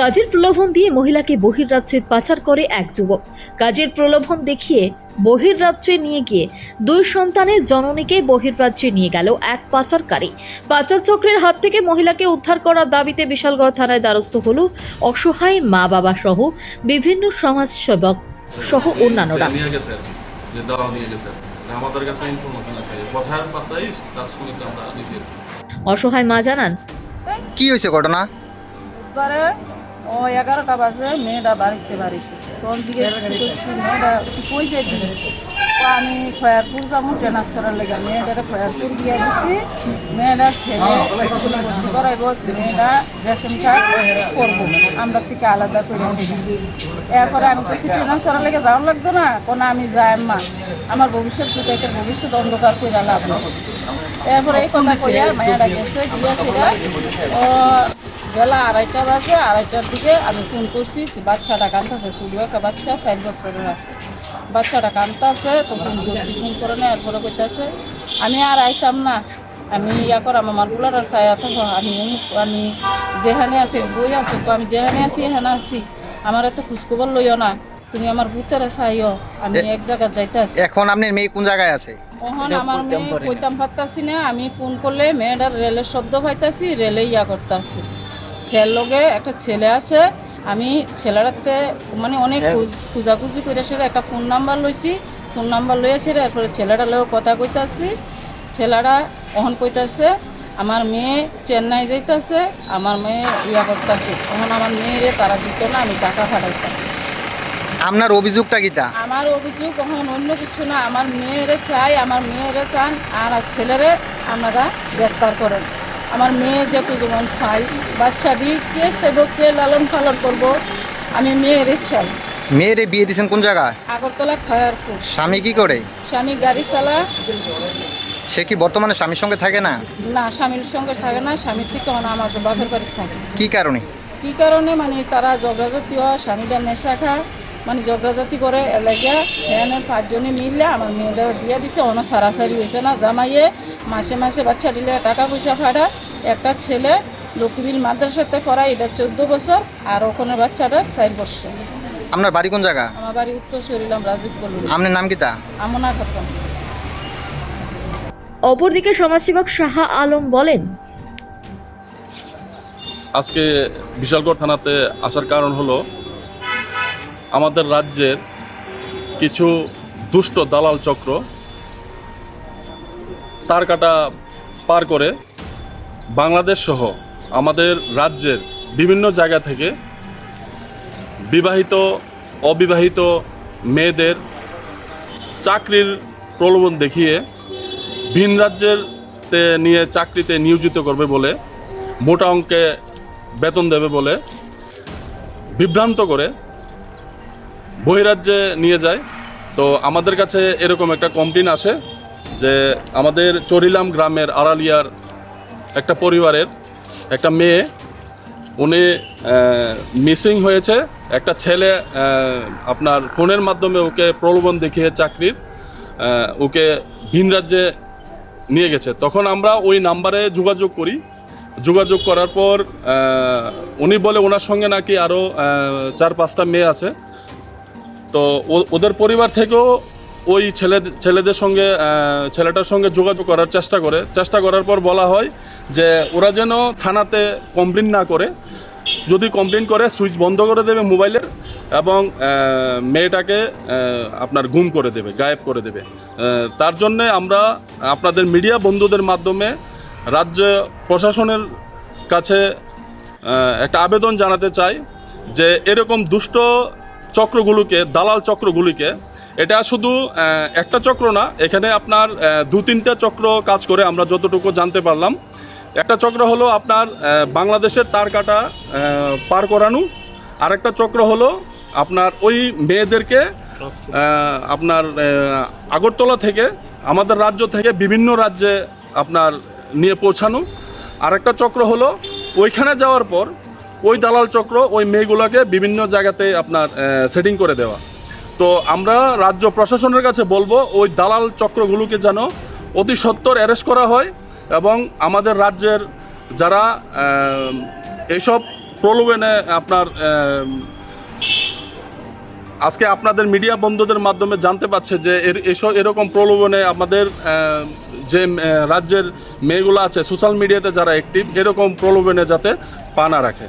কাজের প্রলোভন দিয়ে মহিলাকে বহির্রাজ্যে পাচার করে এক যুবক। কাজের প্রলোভন দেখিয়ে বহির্রাজ্যে নিয়ে গিয়ে দুই সন্তানের জননীকে বহির্রাজ্যে নিয়ে গেল এক পাচারকারী। পাচার চক্রের হাত থেকে মহিলাকে উদ্ধার করার দাবিতে বিশালগড় থানায় দ্বারস্থ হল অসহায় মা বাবা সহ বিভিন্ন সমাজসেবক সহ অন্যান্যরা। আমাদের কাছে ইনফরমেশন আছে কথার পাতাই তার সঙ্গে আমরা অসহায় মা জানান কি হয়েছে ঘটনা? পরে ও এগারোটা বাজে মেয়েটা বাড়িতে বাড়িছে। তখন জিজ্ঞেস করছি মেয়েটা কই যাবি আমি খয়ারপুর যাব ট্রান্সফারের লেগে। মেয়েটারে খয়ারপুর দিয়ে দিছি। মেয়েটার ছেলে স্কুলে ভর্তি করাইব মেয়েটা রেশন কার্ড করব। আমরা থেকে আলাদা করে এরপরে আমি তো ট্রান্সফারের লেগে যাওয়ার লাগতো না? কোনো আমি যাই মা আমার ভবিষ্যৎ দুটাকে ভবিষ্যৎ অন্ধকার করে লাভ এরপরে এই কথা কইয়া মেয়েরা গেছে গিয়ে সেটা ও বেলা আড়াইটা বাজে আড়াইটার দিকে আমি ফোন করছি বাচ্চাটা কান্দতেছে শুধু একটা বাচ্চা চার বছরের আছে। বাচ্চাটা কান্দতেছে তো ফোন করছি ফোন করে না এরপরে কইতাছে আমি আর আইতাম না আমি ইয়া করাম আমারগুলার আর চাই থাকো আমি আমি যেখানে আছি বই আছো তো আমি যেখানে আছি এখানে আছি আমার এত খোঁজখবর লইও না তুমি আমার বুতেরে চাইও আমি এক জায়গায় যাইতে আছি এখন আপনার মেয়ে কোন জায়গায় আছে? তখন আমার মেয়ে কইতাম পারতাছি না আমি ফোন করলে মেয়েটার রেলের শব্দ পাইতাছি রেলে ইয়া করতাছি। এর লগে একটা ছেলে আছে আমি ছেলেটাতে মানে অনেক খুঁজ- খুঁজাখুঁজি করে সেটা একটা ফোন নাম্বার লইছি ফোন নাম্বার লইয়াছে এরপরে ছেলেটা লগে কথা কইতাছি ছেলেটা অহন কইতাছে আমার মেয়ে চেন্নাই যাইতাছে আমার মেয়ে ইয়া করতেছে তখন আমার মেয়েরে তারা দিত না আমি টাকা ফাটাইতাম আপনার অভিযোগটা কিতা? আমার অভিযোগ কখন অন্য কিছু না আমার মেয়েরে চাই আমার মেয়েরে চান আর আর ছেলেরে আপনারা গ্রেপ্তার করেন। আমার মেয়ে যেমন খাই বাচ্চাটি কে লালন পালন করব আমি মেয়ের চাই মেয়েরে বিয়ে দিয়েছেন কোন জায়গায়? আগরতলা খয়ারপুর। স্বামী কি করে? স্বামী গাড়ি চালা সে কি বর্তমানে স্বামীর সঙ্গে থাকে না? না স্বামীর সঙ্গে থাকে না স্বামীর থেকে অনা আমাদের বাপের বাড়ি থাকে। কি কারণে? কী কারণে? মানে তারা ঝগড়াঝাতি হয় স্বামীটা নেশা খায়। মানে ঝগড়াঝাতি করে এলাকা ফ্যানের পাঁচজনে মিললে আমার মেয়েটা দিয়ে দিছে অন্য সারাসারি হয়েছে না। জামাইয়ে মাসে মাসে বাচ্চা দিলে টাকা পয়সা ফাটা একটা ছেলে লক্ষ্মীবিল মাদ্রাসাতে পড়ায় এটা চোদ্দ বছর আর ওখানে বাচ্চাটা চার বছর। আপনার বাড়ি কোন জায়গা? আমার বাড়ি উত্তর শরীলাম রাজীব বলুন আপনার নাম কি তা? আমনা খতম অপরদিকে সমাজসেবক শাহ আলম বলেন আজকে বিশালগড় থানাতে আসার কারণ হলো আমাদের রাজ্যের কিছু দুষ্ট দালাল চক্র তার কাটা পার করে বাংলাদেশ সহ আমাদের রাজ্যের বিভিন্ন জায়গা থেকে বিবাহিত, অবিবাহিত মেয়েদের চাকরির প্রলোভন দেখিয়ে ভিন রাজ্যের তে নিয়ে চাকরিতে নিয়োজিত করবে বলে, মোটা অঙ্কে বেতন দেবে বলে বিভ্রান্ত করে বহিরাজ্যে নিয়ে যায়। তো আমাদের কাছে এরকম একটা কমপ্লেন আসে যে আমাদের চরিলাম গ্রামের আড়ালিয়ার একটা পরিবারের একটা মেয়ে, উনি মিসিং হয়েছে। একটা ছেলে আপনার ফোনের মাধ্যমে ওকে প্রলোভন দেখিয়ে চাকরির ওকে ভিন রাজ্যে নিয়ে গেছে। তখন আমরা ওই নাম্বারে যোগাযোগ করি। যোগাযোগ করার পর উনি বলে ওনার সঙ্গে নাকি আরও চার পাঁচটা মেয়ে আছে। তো ওদের পরিবার থেকেও ওই ছেলে ছেলেদের সঙ্গে ছেলেটার সঙ্গে যোগাযোগ করার চেষ্টা করে। চেষ্টা করার পর বলা হয় যে ওরা যেন থানাতে কমপ্লেন না করে। যদি কমপ্লেন করে, সুইচ বন্ধ করে দেবে মোবাইলের এবং মেয়েটাকে আপনার গুম করে দেবে, গায়েব করে দেবে। তার জন্যে আমরা আপনাদের মিডিয়া বন্ধুদের মাধ্যমে রাজ্য প্রশাসনের কাছে একটা আবেদন জানাতে চাই যে এরকম দুষ্ট চক্রগুলোকে, দালাল চক্রগুলিকে। এটা শুধু একটা চক্র না, এখানে আপনার দু তিনটা চক্র কাজ করে আমরা যতটুকু জানতে পারলাম। একটা চক্র হলো আপনার বাংলাদেশের তার কাটা পার করানো। আরেকটা চক্র হলো আপনার ওই মেয়েদেরকে আপনার আগরতলা থেকে, আমাদের রাজ্য থেকে বিভিন্ন রাজ্যে আপনার নিয়ে পৌঁছানো। আরেকটা চক্র হলো ওইখানে যাওয়ার পর ওই দালাল চক্র, ওই মেয়েগুলোকে বিভিন্ন জায়গাতে আপনার সেটিং করে দেওয়া। তো আমরা রাজ্য প্রশাসনের কাছে বলব, ওই দালাল চক্রগুলোকে যেন অতি সত্বর অ্যারেস্ট করা হয় এবং আমাদের রাজ্যের যারা এইসব প্রলোভনে আপনার আজকে আপনাদের মিডিয়া বন্ধুদের মাধ্যমে জানতে পারছে যে এর, এসব, এরকম প্রলোভনে আমাদের যে রাজ্যের মেয়েগুলো আছে সোশ্যাল মিডিয়াতে যারা অ্যাক্টিভ এরকম প্রলোভনে যাতে পা না রাখে।